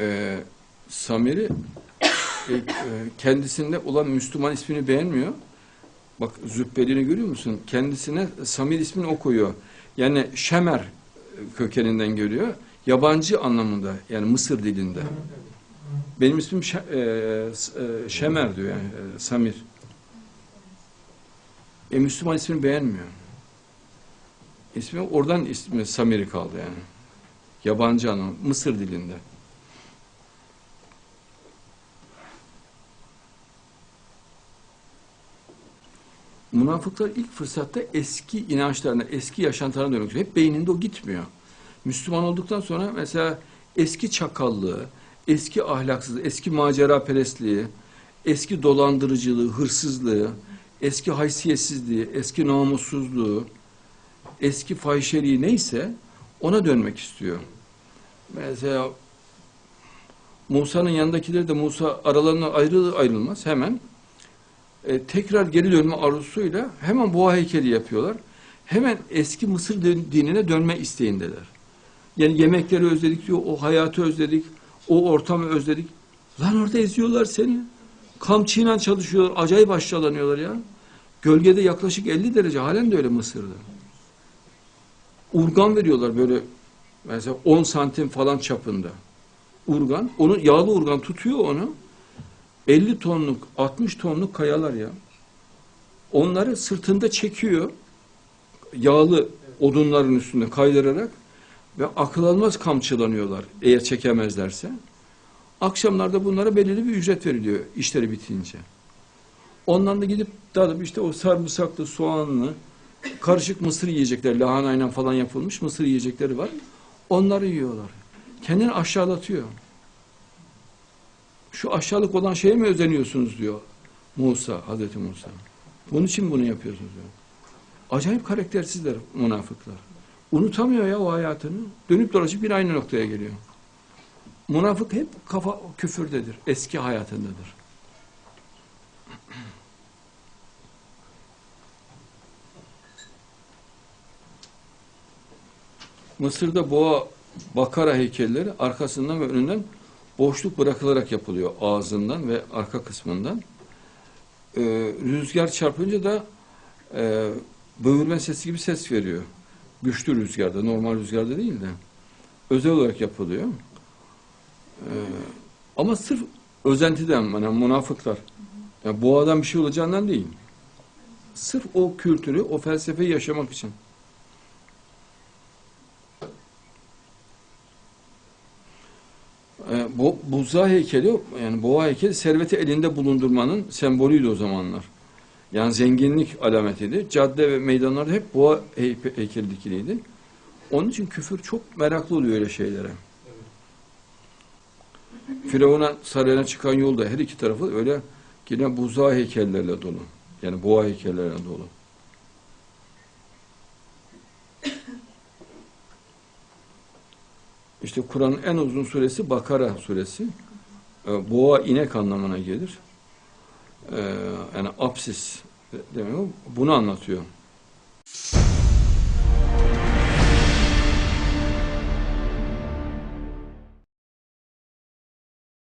e, Samiri e, e, kendisinde olan Müslüman ismini beğenmiyor. Bak zübbeliğini görüyor musun? Kendisine Samir ismini o koyuyor. Yani Şemer kökeninden görüyor. Yabancı anlamında yani Mısır dilinde. Benim ismim Şe- e, e, Şemer diyor yani e, Samir. E, Müslüman ismini beğenmiyor. İsmi oradan ismi Samiri kaldı yani. Yabancı anlam Mısır dilinde. Münafıklar ilk fırsatta eski inançlarına, eski yaşantılarına dönmek istiyor. Hep beyninde o gitmiyor. Müslüman olduktan sonra mesela eski çakallığı, eski ahlaksızlığı, eski macera perestliği, eski dolandırıcılığı, hırsızlığı, eski haysiyetsizliği, eski namussuzluğu, eski fahişeliği neyse ona dönmek istiyor. Mesela Musa'nın yanındakileri de Musa aralarına ayrılır ayrılmaz hemen e, tekrar geri dönme arzusuyla hemen boğa heykeli yapıyorlar. Hemen eski Mısır din- dinine dönme isteğindeler. Yani yemekleri özledik diyor, o hayatı özledik, o ortamı özledik. Lan orada eziyorlar seni. Kamçıyla çalışıyorlar, acayip aşağılanıyorlar ya. Gölgede yaklaşık 50 derece, halen de öyle Mısır'da. Urgan veriyorlar böyle mesela 10 santim falan çapında. Urgan, onu yağlı urgan tutuyor onu. 50 tonluk, 60 tonluk kayalar ya. Onları sırtında çekiyor. Yağlı odunların üstünde kaydırarak ve akıl almaz kamçılanıyorlar eğer çekemezlerse. Akşamlarda bunlara belirli bir ücret veriliyor işleri bitince. Ondan da gidip dalıp işte o sarımsaklı, soğanlı, karışık mısır yiyecekler, lahanayla falan yapılmış mısır yiyecekleri var. Onları yiyorlar. Kendini aşağılatıyor. Şu aşağılık olan şeye mi özeniyorsunuz diyor Musa, Hazreti Musa. Bunun için bunu yapıyorsunuz diyor. Acayip karaktersizler münafıklar. Unutamıyor ya o hayatını. Dönüp dolaşıp bir aynı noktaya geliyor. Münafık hep kafa küfürdedir. Eski hayatındadır. Mısır'da boğa bakara heykelleri arkasından ve önünden boşluk bırakılarak yapılıyor ağzından ve arka kısmından. Ee, rüzgar çarpınca da e, böğürme sesi gibi ses veriyor. Güçlü rüzgarda, normal rüzgarda değil de. Özel olarak yapılıyor. Ee, ama sırf özentiden, yani münafıklar. Yani boğadan bir şey olacağından değil. Sırf o kültürü, o felsefeyi yaşamak için. E, bu buza heykeli yani boğa heykeli serveti elinde bulundurmanın sembolüydü o zamanlar. Yani zenginlik alametidir. Cadde ve meydanlarda hep boğa hey- heykeli dikiliydi. Onun için küfür çok meraklı oluyor öyle şeylere. Firavun'a sarayına çıkan yolda her iki tarafı öyle yine buza heykellerle dolu. Yani boğa heykellerle dolu. İşte Kur'an'ın en uzun suresi Bakara suresi. Ee, Boğa inek anlamına gelir. Ee, Yani apsis demek o. Bunu anlatıyor.